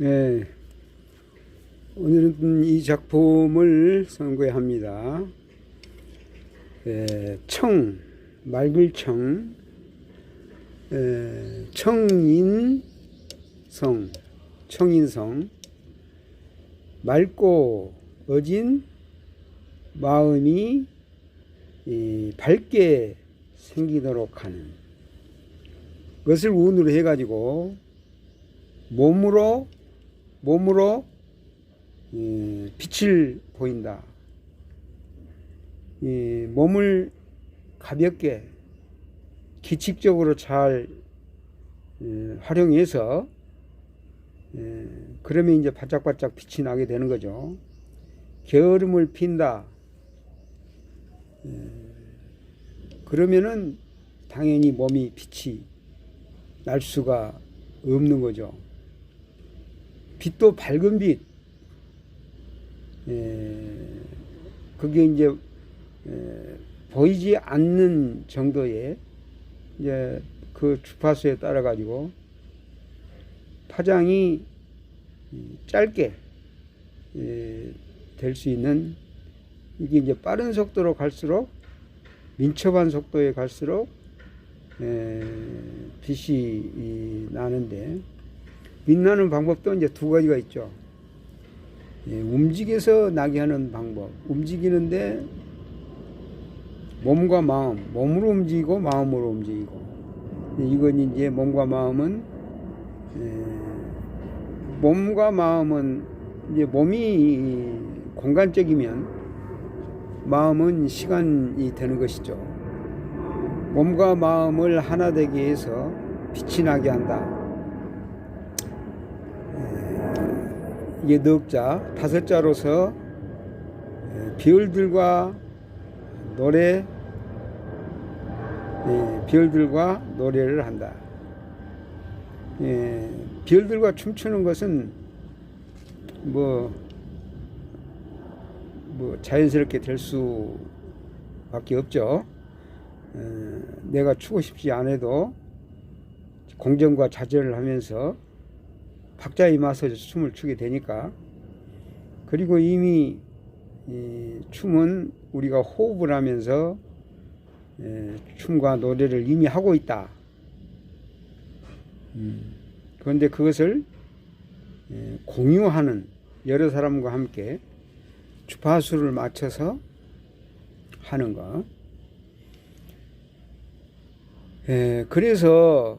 네. 오늘은 이 작품을 선고합니다. 예, 청, 맑을청, 예, 청인성, 청인성, 맑고 어진 마음이 이, 밝게 생기도록 하는 것을 운으로 해가지고 몸으로 몸으로 예, 빛을 보인다. 이 몸을 가볍게 기칙적으로 잘 예, 활용해서 예, 그러면 이제 바짝바짝 빛이 나게 되는 거죠. 게으름을 핀다. 예, 그러면은 당연히 몸이 빛이 날 수가 없는 거죠. 빛도 밝은 빛. 예, 그게 이제 예, 보이지 않는 정도의 이제 그 주파수에 따라 가지고 파장이 짧게 예, 될수 있는 이게 이제 빠른 속도로 갈수록 민첩한 속도에 갈수록 에, 빛이 이, 나는데 빛나는 방법도 이제 두 가지가 있죠. 예, 움직여서 나게 하는 방법. 움직이는데 몸과 마음, 몸으로 움직이고 마음으로 움직이고. 이건 이제 몸과 마음은 에, 몸과 마음은 이제 몸이 공간적이면 마음은 시간이 되는 것이죠. 몸과 마음을 하나 되게 해서 빛이 나게 한다. 이게 넉자, 다섯 자로서 별들과 노래, 별들과 노래를 한다. 별들과 춤추는 것은 뭐, 뭐 자연스럽게 될 수밖에 없죠. 내가 추고 싶지 않아도 공정과 자제를 하면서 박자에 맞춰서 춤을 추게 되니까 그리고 이미 춤은 우리가 호흡을 하면서 춤과 노래를 이미 하고 있다. 음, 그런데 그것을 공유하는 여러 사람과 함께 주파수를 맞춰서 하는 것. 그래서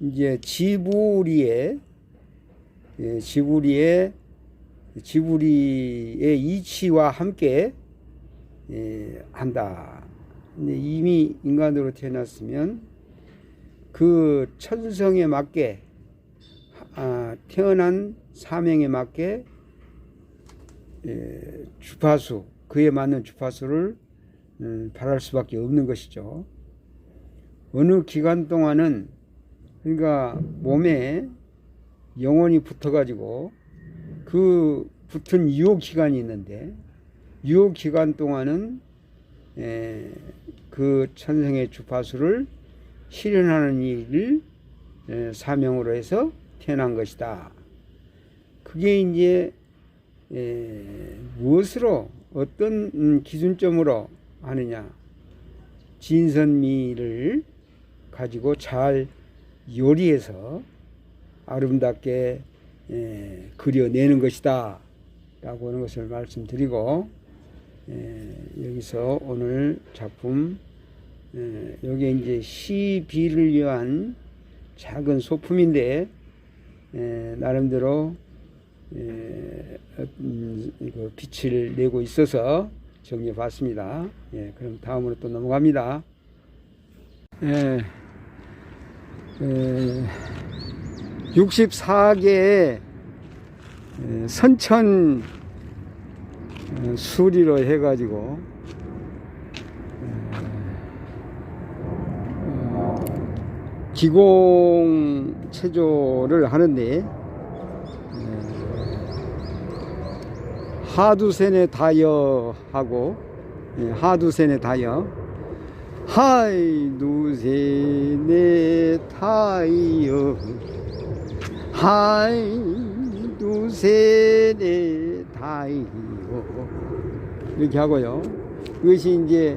이제 지부리에 예, 지부리에 지부리의 이치와 함께 예, 한다. 이미 인간으로 태어났으면 그 천성에 맞게 아, 태어난 사명에 맞게 예, 주파수 그에 맞는 주파수를 음, 바랄 수밖에 없는 것이죠. 어느 기간 동안은 그러니까 몸에 영혼이 붙어가지고 그 붙은 유혹 기간이 있는데 유혹 기간 동안은 에, 그 천성의 주파수를 실현하는 일을 에, 사명으로 해서 태어난 것이다. 그게 이제 에, 무엇으로 어떤 음, 기준점으로 하느냐 진선미를 가지고 잘 요리해서 아름답게 예, 그려내는 것이다 라고 하는 것을 말씀드리고 예, 여기서 오늘 작품 예, 여기 이제 시비를 위한 작은 소품인데 예, 나름대로 예, 음, 그 빛을 내고 있어서 정리해 봤습니다. 예, 그럼 다음으로 또 넘어갑니다. 예. 64개의 선천 어, 수리로 해가지고 어, 기공 체조를 하는데 하두세네 다여 하고 예, 하두세네 다여 하이 두세네 타이어 하이 두세네 다이요. 이렇게 하고요. 이것이 이제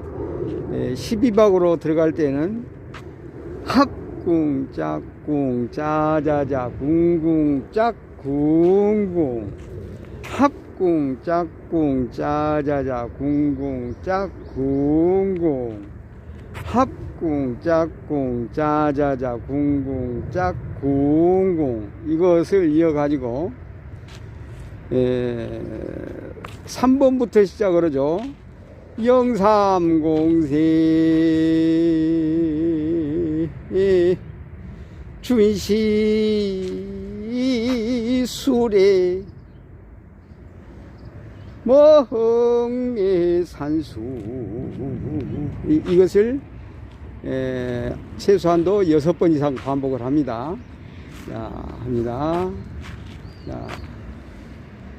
12박으로 들어갈 때는 합궁 짝궁 짜자자 궁궁 짝궁궁. 합궁 짝궁 짜자자 궁궁 짝궁궁 합궁 짝궁 짜자자 궁궁 짝궁궁. 이것을 이어가지고 에, 3번부터 시작을 하죠. 영삼공세 준시. 수레 머흥의 산수. 이, 이것을 에, 최소한도 여섯 번 이상 반복을 합니다. 자, 합니다. 자,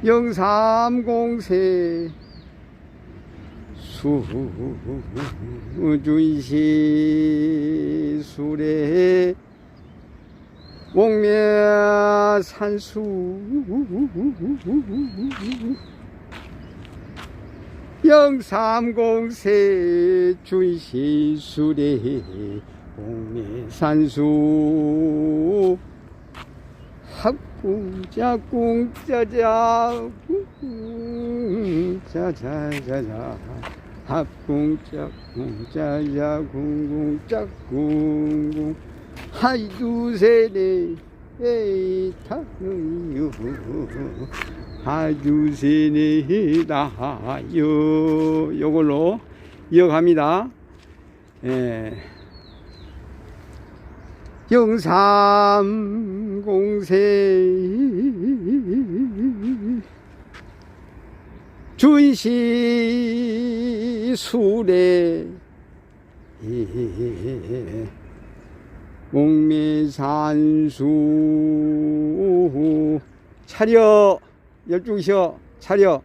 영삼공세 수준시 수레 옥매산수 영삼공세 합궁자 궁자자 자자자자. 합궁자 궁자자 궁궁자 궁궁. 하이두세네 에이 타요 나요 요걸로 이어갑니다. 예. 영삼공세 준시 수레 옥미산수 차려 열중시어 차려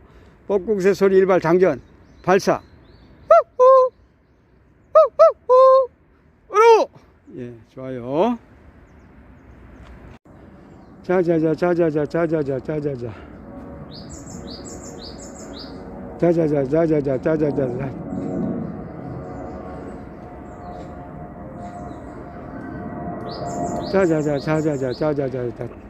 법국세 소리 일발 장전 발사 으로 예 좋아요 자자자 자자자 자자자 자자자 자자자 자자자 자자자 자자자 자자자 자자자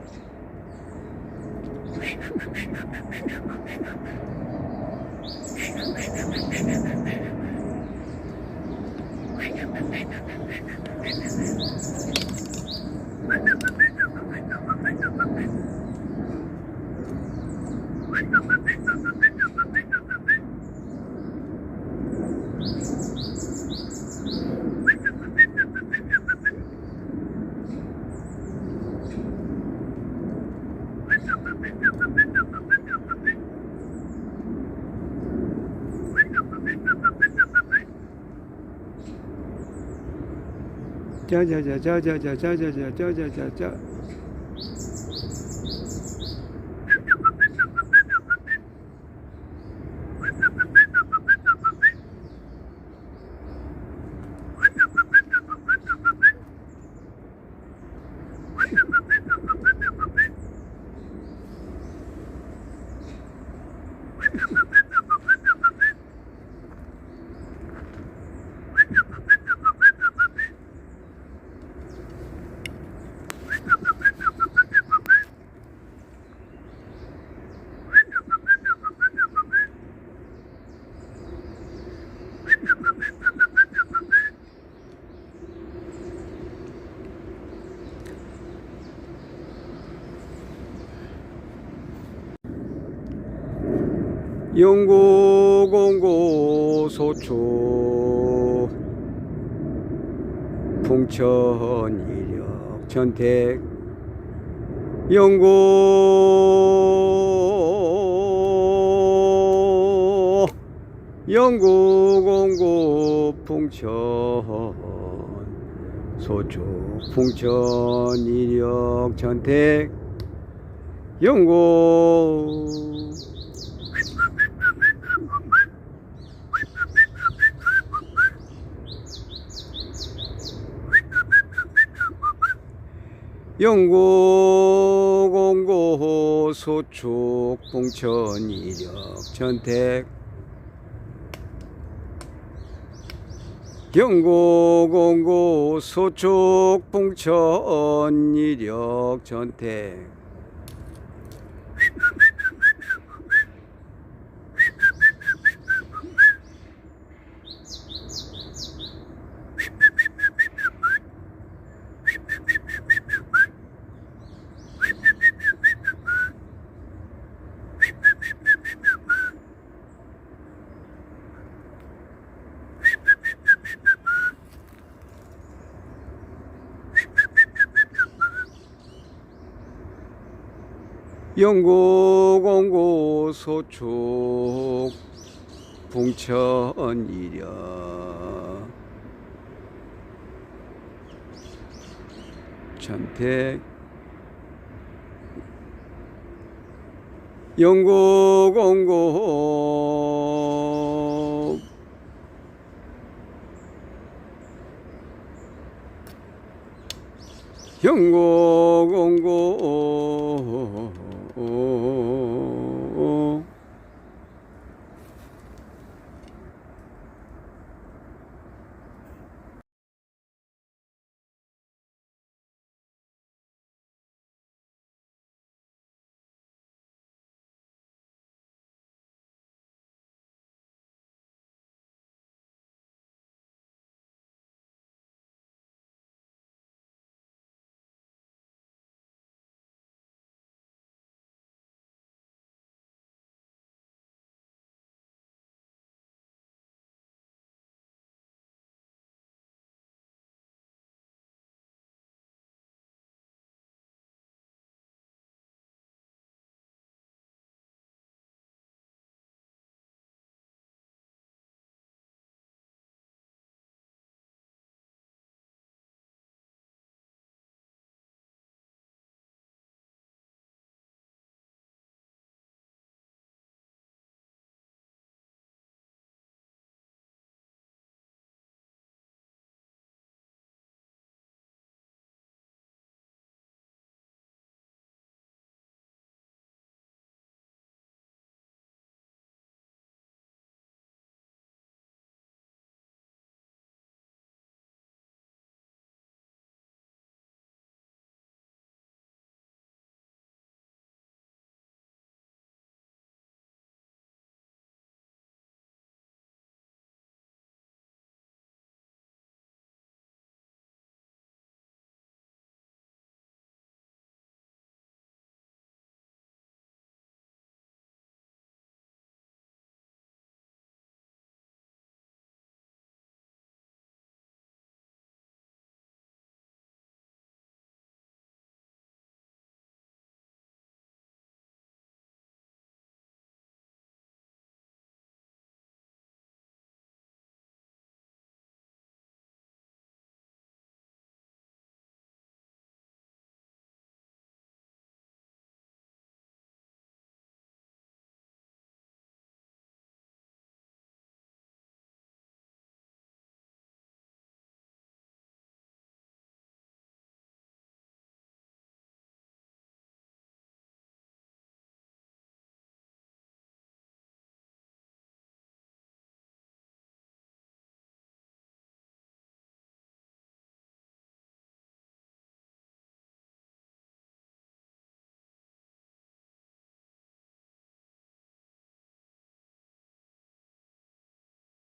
자자자 자자자 자자자 자자자 영구공고 소초 풍천이력 전택 영구 영구공고 풍천 소초 풍천이력 전택 영구 영구 공고 소축 봉천 이력 전택. 영구 공고 소축 봉천 이력 전택 영구 공고 소축 봉천 이력 전택 영구 공고 영구 공고